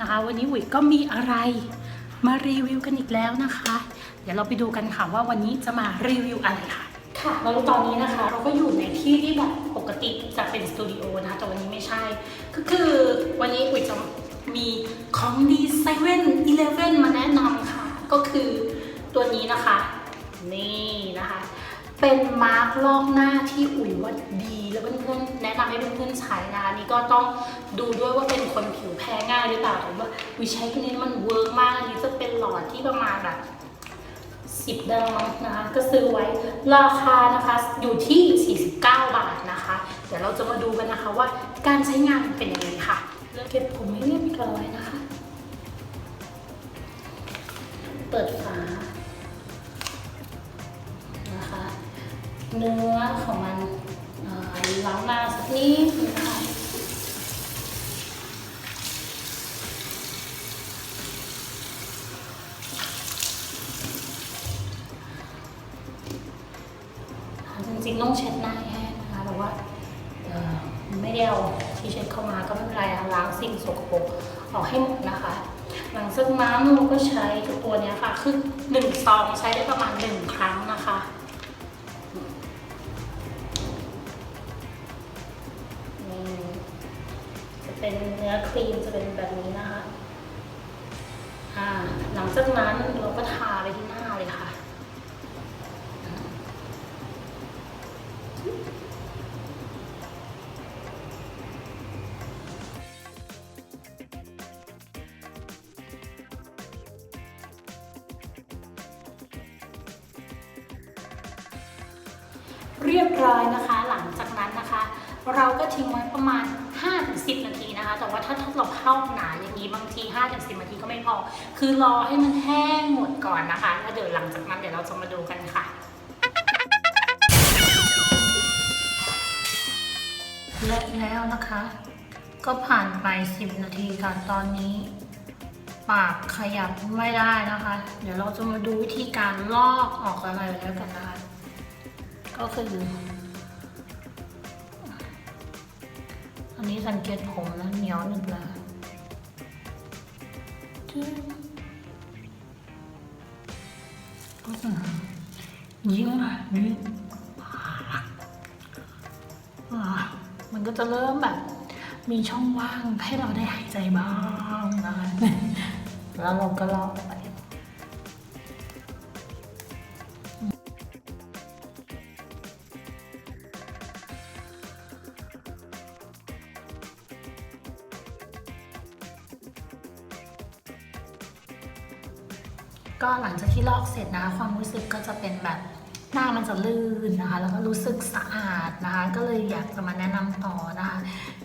นะคะ วันนี้อุ๋ยก็มีอะไรมารีวิวกันอีกแล้วนะคะ เดี๋ยวเราไปดูกันค่ะว่าวันนี้จะมารีวิวอะไรค่ะค่ะแล้วตอนนี้นะคะเราก็อยู่ในที่ที่แบบปกติจะเป็นสตูดิโอนะคะแต่วันนี้ไม่ใช่ ก็คือวันนี้อุ๋ยจะมีของดีเซเว่นอีเลฟเว่นมาแนะนำค่ะ ก็คือตัวนี้นะคะ นี่นะคะ เป็นมาร์กลอกหน้าที่อุ๋ยว่าดีแล้วเพื่อนๆแนะนำให้เพื่อนๆใช้นะนี่ก็ต้องดูด้วยว่าเป็นคนผิวแพ้ง่ายหรือเปล่าแต่ว่าอุ๋ยใช้กันนี้มันเวิร์กมากอันนี้จะเป็นหลอดที่ประมาณแบบสิบดาวนะคะ ก็ซื้อไว้ราคานะคะอยู่ที่ 49 บาทนะคะ เดี๋ยวเราจะมาดูกันนะคะว่าการใช้งานเป็นยังไงค่ะเก็บผมให้เรียบร้อยนะคะ เปิดฝา เนื้อของมันล้างหน้าสักนิดนึงนะคะจริงๆ ต้องเช็ดหน้าให้แห้งนะคะแต่ว่าไม่ได้เอาที่เช็ดเข้ามาก็ไม่เป็นไรล้างสิ่งสกปรกออกให้หมดนะคะ หลังจากนั้นเราก็ใช้ตัวนี้ค่ะ คือหนึ่งซองใช้ได้ประมาณหนึ่งครั้งนะคะ เป็นเนื้อครีมจะเป็นแบบนี้นะคะหลังจากนั้นเราก็ทาไปที่หน้าเลยค่ะ เรียบร้อยนะคะ เราก็ทิ้งไว้ประมาณ 5-10 นาทีนะคะ แต่ว่าถ้าถ้าเราเข้าหนาอย่างนี้บางที 5-10 นาทีก็ไม่พอ คือรอให้มันแห้งหมดก่อนนะคะ แล้วเดี๋ยวหลังจากนั้นเดี๋ยวเราจะมาดูกันค่ะ และแล้วนะคะ ก็ผ่านไป 10 นาทีค่ะตอนนี้ ปากขยับไม่ได้นะคะ เดี๋ยวเราจะมาดูวิธีการลอกออกอะไรแล้วกันนะคะ ก็คือันนี้สังเกตผมนะเหนียวหนึบเลยจึ๊งก็คือยิงอะยิงอ่ามันก็จะเริ่มแบบ มีช่องว่างให้เราได้หายใจบ้างนะคะแล้วเราก็ลอกไป ก็หลังจากที่ลอกเสร็จนะคะ ความรู้สึกก็จะเป็นแบบหน้ามันจะลื่นนะคะ แล้วก็รู้สึกสะอาดนะคะ ก็เลยอยากจะมาแนะนำต่อนะคะ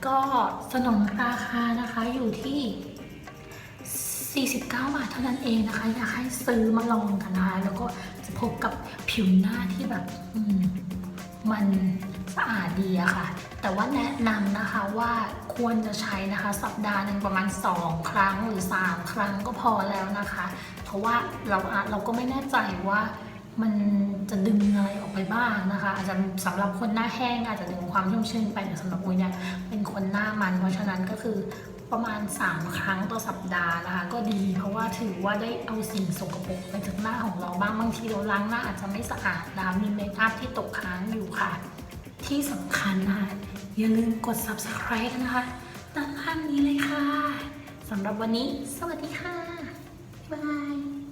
ก็สนนราคานะคะอยู่ที่ 49 บาทเท่านั้นเองนะคะ อยากให้ซื้อมาลองกันนะคะ แล้วก็จะพบกับผิวหน้าที่แบบมมันสะอาดดีอะค่ะ แต่ว่าแนะนำนะคะว่าควรจะใช้นะคะ สัปดาห์หนึ่งประมาณ 2 ครั้งหรือ 3 ครั้งก็พอแล้วนะคะ เพราะว่าเราเราก็ไม่แน่ใจว่ามันจะดึงอะไรออกไปบ้างนะคะ อาจจะสำหรับคนหน้าแห้งอาจจะดึงความชุ่มชื้นไปแต่สำหรับอุ้ยเนี่ยเป็นคนหน้ามัน เพราะฉะนั้นก็คือประมาณ 3 ครั้งต่อสัปดาห์นะคะก็ดีเพราะว่าถือว่าได้เอาสิ่งสกปรกไปจากหน้าของเราบ้างบางทีเราล้างหน้าอาจจะไม่สะอาดนะคะมีเมคอัพที่ตกค้างอยู่ค่ะ ที่สำคัญนะคะอย่าลืมกด subscribe นะคะด้านล่างนี้เลยค่ะสำหรับวันนี้ สวัสดีค่ะบาย